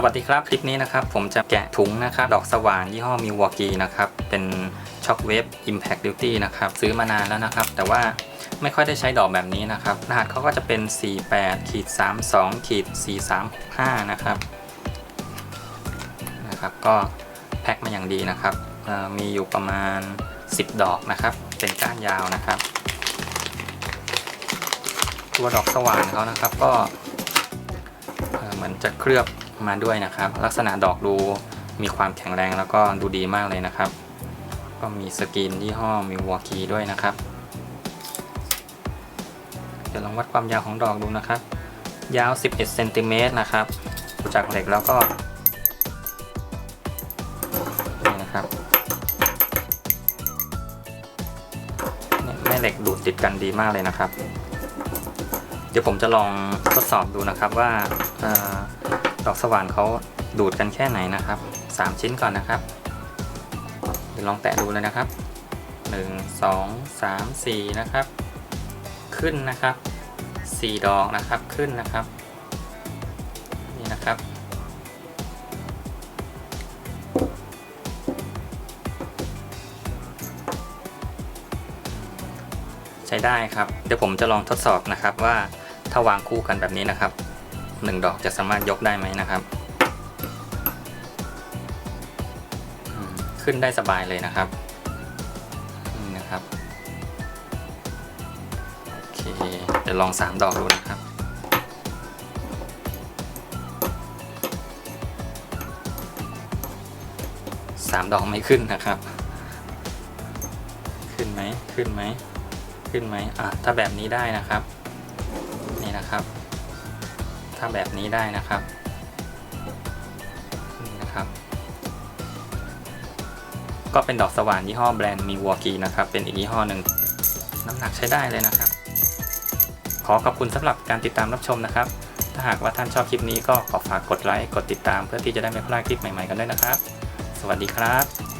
สวัสดีครับ คลิปนี้นะครับ ผมจะแกะถุงนะครับ ดอกสว่านยี่ห้อมิวอกีนะครับ เป็นช็อคเวฟ Impact Duty นะครับ ซื้อมานานแล้วนะครับ แต่ว่าไม่ค่อยได้ใช้ดอกแบบนี้นะครับ รหัสเขาก็จะเป็น 48ขีด32ขีด4365 นะครับนะครับ ก็แพ็คมาอย่างดีนะครับ มีอยู่ประมาณ 10 ดอกนะครับ เป็นก้านยาวนะครับ ตัวดอกสว่านเขานะครับก็เหมือนจะเคลือบ มาด้วยนะครับ ลักษณะดอกดูมีความแข็งแรงแล้วก็ดูดีมากเลยนะครับ ก็มีสกรีนยี่ห้อมิวอกีด้วยนะครับ เดี๋ยวลองวัดความยาวของดอกดูนะครับ ยาว 11เซนติเมตรนะครับดูจากเหล็กแล้วก็นี่นะครับนี่แม่เหล็กดูดติดกันดีมากเลยนะครับ เดี๋ยวผมจะลองทดสอบดูนะครับว่า ดอกสว่านเขาดูดกันแค่ไหนนะครับ 3 ชิ้นก่อนนะครับเดี๋ยวลองแตะดูเลยนะครับ 1 2 3 4 นะครับ ขึ้นนะครับ 4 ดอกนะครับขึ้นนะครับ นี่นะครับ ใช้ได้ครับ เดี๋ยวผมจะลองทดสอบนะครับว่าถ้าวางคู่กันแบบนี้นะครับ หนึ่งดอกจะสามารถยกได้ไหมนะครับ ขึ้นได้สบายเลยนะครับนี่นะครับโอเคเดี๋ยวลองสามดอกดูนะครับสามดอกไม่ขึ้นนะครับ ขึ้นไหมขึ้นไหมขึ้นไหมอะถ้าแบบนี้ได้นะครับ นี่นะครับ ถ้าแบบนี้ได้นะครับนี่นะครับ ก็เป็นดอกสว่านยี่ห้อแบรนด์มีวอกีนะครับ เป็นอีกยี่ห้อหนึ่งน้ำหนักใช้ได้เลยนะครับ ขอขอบคุณสำหรับการติดตามรับชมนะครับ ถ้าหากว่าท่านชอบคลิปนี้ก็ขอฝากกดไลค์ กดติดตามเพื่อที่จะได้ไม่พลาดคลิปใหม่ๆกันด้วยนะครับ สวัสดีครับ